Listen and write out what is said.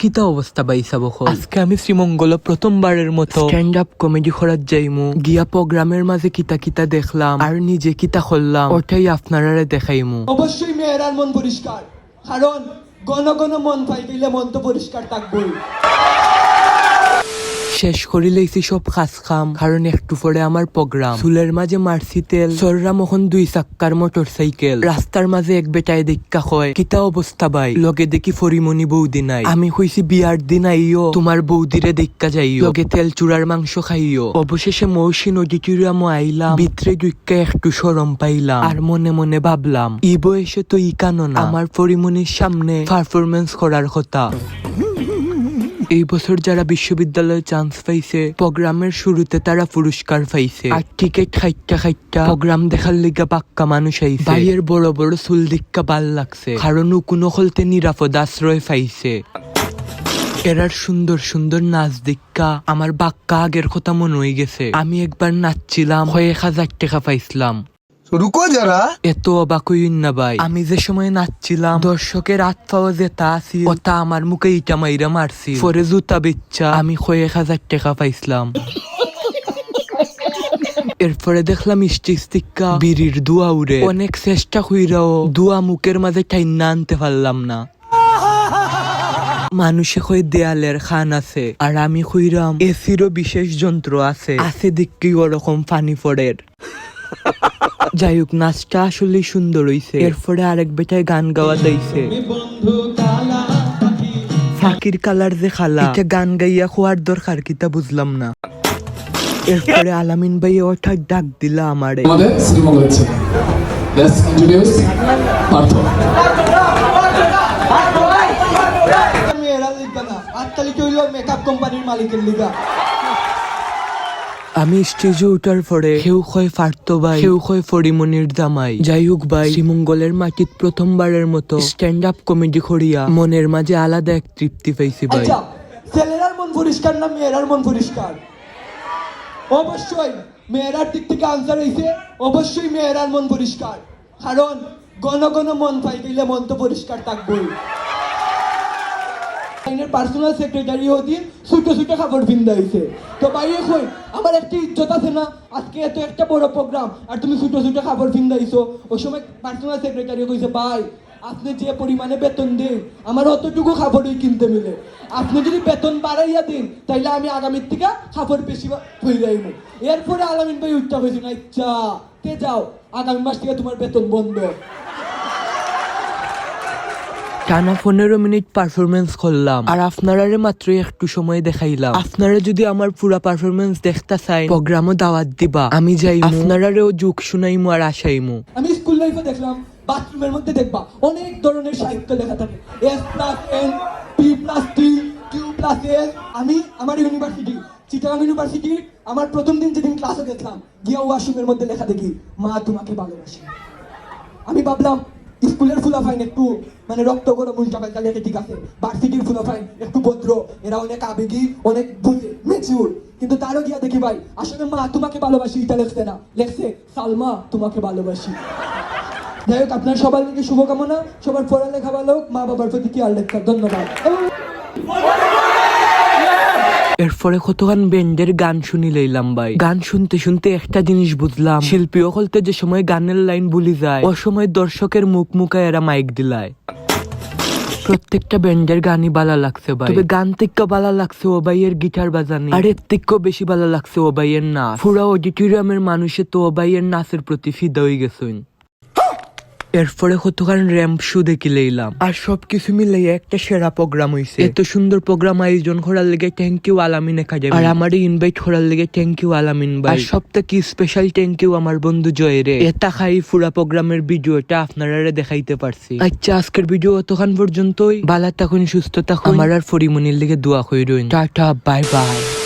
কিতা অবস্থা পাইছা বখন আজকে আমি শ্রীমঙ্গল প্রথমবারের মতো স্ট্যান্ড আপ কমেডি করার যাইমু। গিয়া প্রোগ্রামের মাঝে কিতা কিতা দেখলাম। আর নিজে কিতা করলাম ওটাই আপনারা দেখাইমু। অবশ্যই মেয়েরার মন পরিষ্কার কারণ গণ গণ মন পাই গেলে মন তো পরিষ্কার থাকবই। শেষ করি লইছি সব খাস খাম কারণ একটু পরে আমার প্রোগ্রাম। চুলের মাঝে মারছি তেল। সররা মখন দুই চাক্কার মোটর সাইকেল রাস্তার মাঝে এক বেটায় দেখা কয় কিতা অবস্থা ভাই? লগে দেখি ফরিমনি বৌদি নাই। আমি কইছি, বিয়ার দিন আইও তোমার বৌদিরে দেখা যাইও লগে তেল চূড়ার মাংস খাইও অবশেষে মৌসি অডিটোরিয়াম আইলাম। ভিতরে দুইকা একটু সরম পাইলাম। আর মনে মনে ভাবলাম, ই বয়সে তো ই কানো না আমার পরিমনির সামনে পারফরমেন্স করার কথা। এই বছর যারা বিশ্ববিদ্যালয়ে চান্স পাইছে, প্রোগ্রামের শুরুতে তারা পুরস্কার পাইছে। আর টিকিট খাইটা খাইটা প্রোগ্রাম দেখার লিগা পাক্কা মানুষ আইছে। বাইয়ের বড় বড় চুল দিক্কা ভালো লাগছে। কারণ কোনো হলতে নিরাপদ আশ্রয় পাইছে। এরার সুন্দর সুন্দর নাচ দিক্কা আমার বাক্কা আগের কথা মনে হয়ে গেছে। আমি একবার নাচছিলাম, কয়েক হাজার টাকা পাইছিলাম। রুকো যারা। এত অবাক হইন না ভাই। আমি যে সময় নাচছিলাম দর্শকের আত্মাও যে তা আছিল ওটা আমার মুখে ইটা মাইরা মারছি পরে জুতা বেচ্ছা আমি কয়েক হাজার টাকা পাইছিলাম। এরপরে দেখলাম স্টিক বিড়ির দুয়া উড়ে। অনেক চেষ্টা কইরাও দুয়া মুখের মাঝে টাইনা আনতে পারলাম না। মানুষে হয়ে দেয়ালের খান আছে আর আমি খুইরাম এসিরও বিশেষ যন্ত্র আছে। আছে দিক কি ওরকম পানি ফোড়ের যাই হোক নাচটা আসলে সুন্দর হইছে। এরপরে আরেক বেটায় গান গাওয়া দিয়েছে বন্ধু কালা পাখি ফাকির কালার যে খালা এটা গান গাইয়া খোয়ার দরকার কিতা বুঝলাম না। এরপরে আলামিন ভাই ওঠা ডাক দিলা আমারে। মেকআপ কোম্পানির মালিকের লিগা। আমি স্টেজে উঠার পরে কেউ কয় ফার্তো ভাই কেউ কয় ফরিমনির জামাই যাই হোক ভাই, শ্রীমঙ্গলের মাটিত প্রথমবারের মতো স্ট্যান্ড আপ কমেডি করিয়া মনের মাঝে আলাদা এক তৃপ্তি পাইছি ভাই। আচ্ছা ছেলেরার মন পরিষ্কার না মেয়েরার মন পরিষ্কার? অবশ্যই মেয়েরার দিক থেকে আনসার হইছে, অবশ্যই মেয়েরার মন পরিষ্কার। কারণ গণ গণ মন পাই গেলে মন তো পরিষ্কার থাকবই। আইনের পার্সোনাল সেক্রেটারি হতি ছুটো ছুটো কাপড় পিন্দা হয়েছে। তো বাইরে কই আমার একটা ইজ্জত আছে না? আজকে এত একটা বড় প্রোগ্রাম আর তুমি ছুটো ছুটো কাপড় পিন্দা হইছো ওই সময় পার্সোনাল সেক্রেটারি কইছে, ভাই, আপনি যে পরিমাণে বেতন দিন, আমার অতটুকু কাপড়ই কিনতে মিলে। আপনি যদি বেতন বাড়াইয়া দিন, তাইলে আমি আগামীর থেকে কাপড় বেশি হয়ে যাইব এরপরে আলামিন ভাই উঠতে হয়েছে না, ইচ্ছা, তে যাও, আগামী মাস থেকে তোমার বেতন বন্ধ। টানা পনেরো মিনিট পারফরমেন্স করলাম। আর আপনারা মাত্র একটু সময় দেখাইলাম। আপনারা যদি আমার পুরা পারফরমেন্স দেখতে চাই প্রোগ্রামও দাওয়াত দিবা। আমি যাই আপনারাও যুগ শুনাইমু আর আসাইমু আমি স্কুল লাইফে দেখলাম বাথরুমের মধ্যে দেখবা, অনেক ধরনের সাহিত্য লেখা থাকে। S plus N P plus T Q plus S আমি আমার ইউনিভার্সিটি চিটাগাং ইউনিভার্সিটি আমার প্রথম দিন যেদিন ক্লাসে দেখলাম, গিয়া ওয়াশরুমের মধ্যে লেখা দেখি, মা, তোমাকে ভালোবাসি। আমি ভাবলাম স্কুলের ফুলাফাইন একটু মানে রক্ত গরম উল্টা পাল্টা লেখে ঠিক আছে। ভার্সিটির ফুলাফাইন একটু ভদ্র এরা অনেক আবেগী অনেক বুঝে মেচিউর কিন্তু তারও গিয়া দেখি ভাই আসলে মা তোমাকে ভালোবাসি এটা লেখছে না। লেখছে সালমা তোমাকে ভালোবাসি। যাই হোক আপনার সবার দিকে শুভকামনা সবার পড়ালেখা ভালো হোক, মা বাবার প্রতি কি খেয়াল লেখা ধন্যবাদ। এরপরে কতক্ষণ ব্যান্ডের গান শুনি লইলাম ভাই। গান শুনতে শুনতে একটা জিনিস বুঝলাম। শিল্পী হলতে যে সময় গানের লাইন ভুলি যায় ও সময় দর্শকের মুখ মুখায় এরা মাইক দিলায়। প্রত্যেকটা ব্যান্ডের গানই বালা লাগছে ভাই। তবে গান থেকে বালা লাগছে ও ভাইয়ের গিটার বাজানি। আর এর থেকেও বেশি বালা লাগছে ও ভাইয়ের নাচ। পুরা অডিটোরিয়ামের মানুষে তো ও ভাইয়ের নাচের প্রতি ফিদা হয়ে গেছেন। এরপরে কতখান র্যাম্প শু দেখি লইলাম। আর সবকিছু মিলে একটা সেরা প্রোগ্রাম হইছে। এত সুন্দর প্রোগ্রাম আয়োজন করার লেগে থ্যাংক ইউ আলামিন একাডেমি। আর আমার ইনভাইট করার লেগে থ্যাংক ইউ আলামিন ভাই। আর সবটা কি স্পেশাল থ্যাংক ইউ আমার বন্ধু জয় রে। এটা খাই পুরা প্রোগ্রামের ভিডিওটা আপনারা দেখাইতে পারছি। আচ্ছা আজকের ভিডিও অতক্ষণ পর্যন্তই। বালা তখন সুস্থ থাকুন। আমার আর ফরিমনির লেগে দোয়া কইরইন। Tata bye bye.